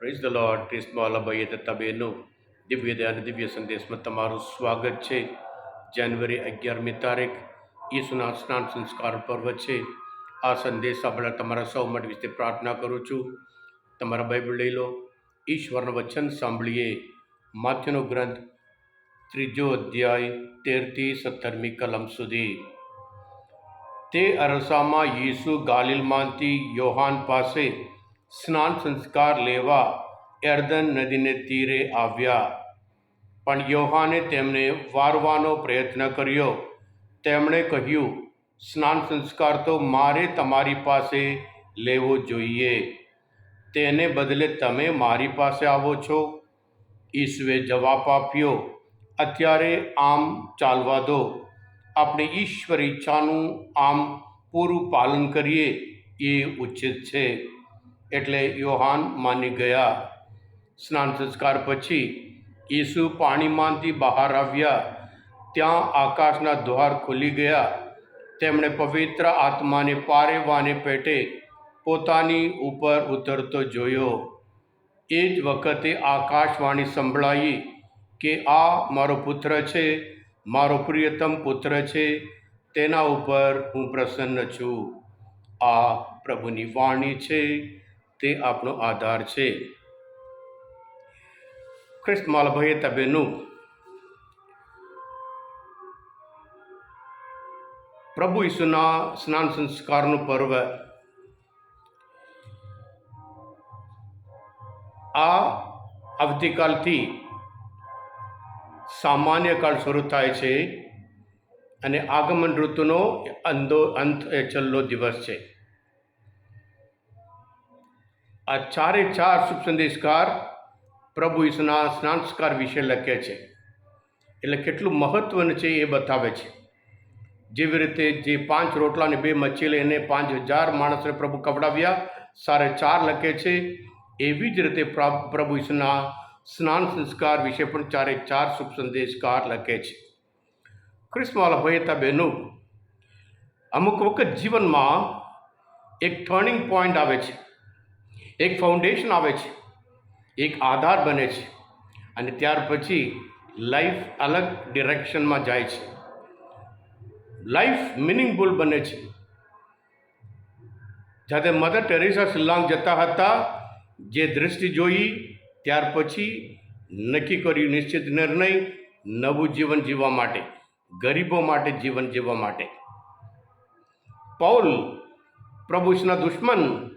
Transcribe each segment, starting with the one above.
Praise the lord ક્રિસ્મા અલાભાઈએ બહેનો દિવ્ય દયાન દિવ્ય સંદેશમાં તમારું સ્વાગત છે જાન્યુઆરી અગિયારમી તારીખ ઈસુના સ્નાન સંસ્કાર પર્વ છે આ સંદેશ આપણે તમારા સૌ માટે વિશે પ્રાર્થના કરું છું તમારા બાઇબલ લઈ લો ઈશ્વરનું વચન સાંભળીએ માથ્યનો ગ્રંથ ત્રીજો અધ્યાય તેરથી સત્તરમી કલમ સુધી તે અરસામાં યીસુ ગાલિલમાંથી યોહાન પાસે સ્નાન સંસ્કાર લેવા એર્દન નદીને તીરે આવ્યા. પણ યોહાને તેમને વારવાનો પ્રયત્ન કર્યો. તેમણે કહ્યું, સ્નાન સંસ્કાર તો મારે તમારી પાસે લેવો જોઈએ. તેને બદલે તમે મારી પાસે આવો છો. ઈસુએ જવાબ આપ્યો, અત્યારે આમ ચાલવા દો. આપણે ઈશ્વર ઈચ્છાનું આમ પૂરું પાલન કરીએ, એ ઉચિત છે. એટલે યોહાન માની ગયા. સ્નાન સંસ્કાર પછી ઈસુ પાણીમાંથી બહાર આવ્યા. ત્યાં આકાશના દ્વાર ખુલી ગયા. તેમણે પવિત્ર આત્માને પારેવાને પેટે પોતાની ઉપર ઉતરતો જોયો. એ જ વખતે આકાશવાણી સંભળાઈ કે આ મારો પુત્ર છે, મારો પ્રિયતમ પુત્ર છે, તેના ઉપર હું પ્રસન્ન છું. આ પ્રભુની વાણી છે. તે આપણો આધાર છે. ખ્રિસ્ત માલભાઈએ તબેનું પ્રભુ ઈસુના સ્નાન સંસ્કારનું પર્વ આ આવતીકાલથી સામાન્ય કાળ શરૂ થાય છે અને આગમન ઋતુનો અંધો અંત છેલ્લો દિવસ છે. આ ચારે ચાર શુભ સંદેશકાર પ્રભુ ઈસુના સ્નાનસ્કાર વિશે લખે છે. એટલે કેટલું મહત્વનું છે એ બતાવે છે. જેવી રીતે જે પાંચ રોટલા અને બે મચ્છી લઈને પાંચ હજાર માણસને પ્રભુ કવડાવ્યા સારે ચાર લખે છે. એવી જ રીતે પ્રા- પ્રભુ ઈસુના સ્નાન સંસ્કાર વિશે પણ ચારે ચાર શુભ સંદેશકાર લખે છે. ક્રિસ્મવાલા ભયતા બહેનો, અમુક વખત જીવનમાં એક ટર્નિંગ પોઈન્ટ આવે છે. એક ફાઉન્ડેશન આવે છે, એક આધાર બને છે અને ત્યાર પછી લાઈફ અલગ ડિરેક્શનમાં જાય છે. લાઈફ મિનિંગફુલ બને છે. જ્યારે મધર ટેરેસા શ્રીલાંગ જતા હતા, જે દૃષ્ટિ જોઈ, ત્યાર પછી નક્કી કર્યું નિશ્ચિત નિર્ણય નવું જીવન જીવવા માટે, ગરીબો માટે જીવન જીવવા માટે. પૌલ પ્રભુ દુશ્મન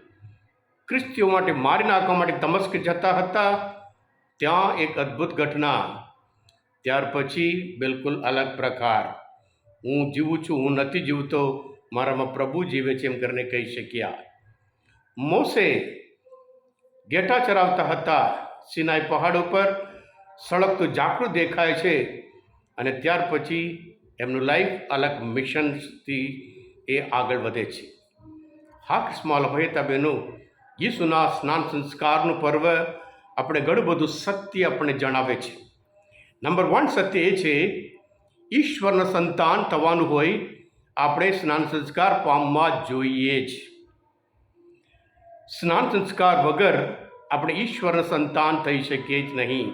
ખ્રિસ્તીઓ માટે મારી નાખવા માટે દમસ્ક જતા હતા. ત્યાં એક અદ્ભુત ઘટના. ત્યાર પછી બિલકુલ અલગ પ્રકાર. હું જીવું છું, હું નથી જીવતો. મારામાં પ્રભુ જીવે છે એમ કરીને કહી શક્યા. મોસે ગેટા ચરાવતા હતા. સિનાઈ પહાડ ઉપર સળગતું ઝાકડું દેખાય છે. અને ત્યાર પછી એમનું લાઈફ અલગ મિશનથી એ આગળ વધે છે. હાક સ્મોલ હોય બહેનો યીશુના સ્નાન સંસ્કારનું પર્વ આપણે ઘણું બધું સત્ય આપણને જણાવે છે. નંબર વન સત્ય એ છે, ઈશ્વરના સંતાન થવાનું હોય, આપણે સ્નાન સંસ્કાર પામવા જોઈએ જ. સ્નાન સંસ્કાર વગર આપણે ઈશ્વરના સંતાન થઈ શકીએ જ નહીં.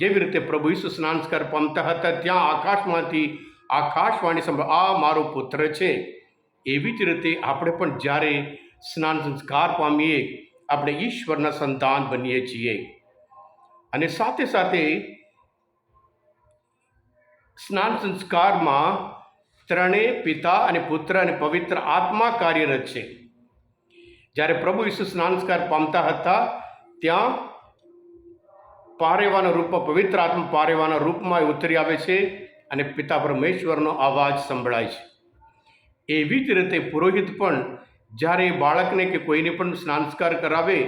જેવી રીતે પ્રભુ ઈસુ સ્નાન સંસ્કાર પામતા હતા, ત્યાં આકાશમાંથી આકાશવાણી સંભળ, આ મારો પુત્ર છે. એવી જ રીતે આપણે પણ જ્યારે સ્નાન સંસ્કાર પામીએ આપણે ઈશ્વરના સંતાન બનીએ છીએ. અને સાથે સાથે સ્નાન સંસ્કારમાં ત્રણેય પિતા અને પુત્ર અને પવિત્ર આત્મા કાર્યરત છે. જ્યારે પ્રભુ ઈસુ સ્નાન સંસ્કાર પામતા હતા, ત્યાં પારેવાના રૂપમાં, પવિત્ર આત્મા પારેવાના રૂપમાં ઉતરી આવે છે અને પિતા પરમેશ્વરનો અવાજ સંભળાય છે. એવી જ રીતે પુરોહિત પણ જ્યારે એ બાળકને કે કોઈને પણ સ્નાનસ્કાર કરાવે,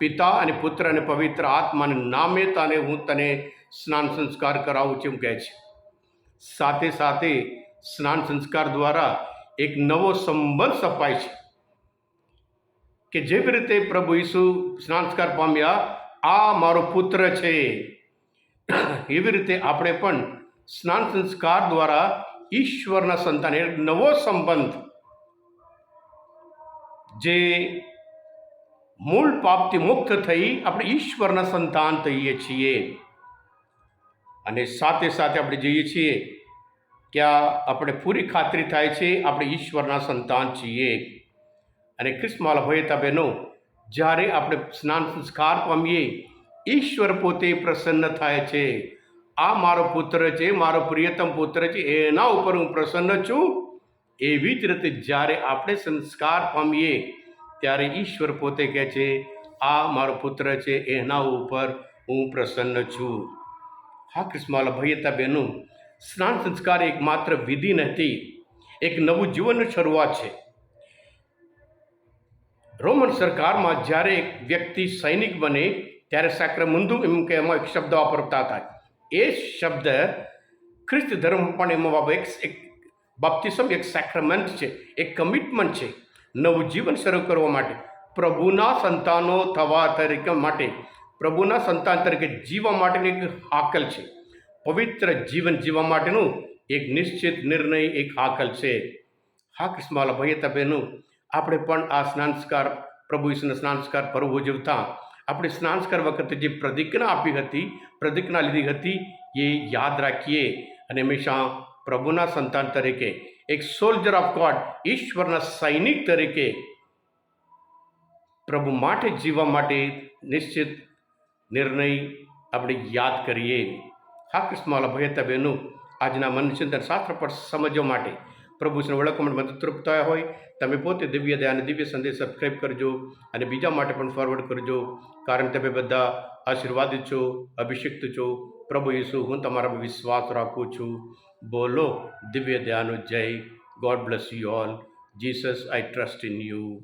પિતા અને પુત્ર અને પવિત્ર આત્માને નામે તને હું તને સ્નાન સંસ્કાર કરાવું છું એમ કહે છે. સાથે સાથે સ્નાન સંસ્કાર દ્વારા એક નવો સંબંધ સ્થપાય છે કે જેવી રીતે પ્રભુ ઈસુ સ્નાન સંસ્કાર પામ્યા, આ મારો પુત્ર છે. એવી રીતે આપણે પણ સ્નાન સંસ્કાર દ્વારા ઈશ્વરના સંતાન એક નવો સંબંધ જે મૂળ પાપથી મુક્ત થઈ આપણે ઈશ્વરના સંતાન થઈએ છીએ. અને સાથે સાથે આપણે જઈએ છીએ કે આ આપણે પૂરી ખાતરી થાય છે આપણે ઈશ્વરના સંતાન છીએ. અને ખ્રિસ્તમાલા હોય બહેનો, જ્યારે આપણે સ્નાન સંસ્કાર પામીએ, ઈશ્વર પોતે પ્રસન્ન થાય છે. આ મારો પુત્ર છે, મારો પ્રિયતમ પુત્ર છે, એના ઉપર હું પ્રસન્ન છું. એવી જ રીતે જ્યારે આપણે સંસ્કાર પામીએ, ત્યારે ઈશ્વર પોતે કહે છે, આ મારો પુત્ર છે, એના ઉપર હું પ્રસન્ન છું. હા, કૃષ્ણમાલા ભૈયતા બહેનો, સ્નાન સંસ્કાર એક માત્ર વિધિ નથી, એક નવું જીવનની શરૂઆત છે. રોમન સરકારમાં જ્યારે એક વ્યક્તિ સૈનિક બને, ત્યારે સાક્રમુંદુ એમ કે એમાં એક શબ્દ વાપરતા હતા. એ શબ્દ ખ્રિસ્ત ધર્મ પણ એમાં એક એક બાપ્તિસમ એક સેક્રમેન્ટ છે, એક કમિટમેન્ટ છે, નવું જીવન શરૂ કરવા માટે. પ્રભુના સંતાનો થવા તરીકે માટે. પ્રભુના સંતાન તરીકે જીવવા માટેની એક હાકલ છે. પવિત્ર જીવન જીવવા માટેનું એક નિશ્ચિત નિર્ણય, એક હાકલ છે. હા કિસ્માલા ભાઈ તબેનું આપણે પણ આ સ્નાનસ્કાર, પ્રભુ ઈસુના સ્નાનસ્કાર પર્વ ઉજવતા. આપણે સ્નાનસ્કાર વખતે જે પ્રતિજ્ઞા આપી હતી, પ્રતિજ્ઞા લીધી હતી, એ યાદ રાખીએ. અને હંમેશા પ્રભુના સંતાન તરીકે, એક સોલ્જર ઓફ ગોડ ઈશ્વરના સૈનિક તરીકે પ્રભુ માટે જીવવા માટે નિશ્ચિત નિર્ણય આપણે યાદ કરીએ. હા, કૃષ્ણમાલા ભયતા બહેનો, આજના મનચિંતન શાસ્ત્ર પર સમજવા માટે પ્રભુને ઓળખવા માટે મદદરૂપ થયા હોય, તમે પોતે દિવ્ય દયા અને દિવ્ય સંદેશ સબસ્ક્રાઈબ કરજો અને બીજા માટે પણ ફોરવર્ડ કરજો. કારણ તમે બધા આશીર્વાદિત છો અભિષિક્ત છો પ્રભુ ઈસુ હું તમારા વિશ્વાસ રાખું છું. બોલો, દિવ્ય દયાનો જય. God bless you all Jesus I trust in you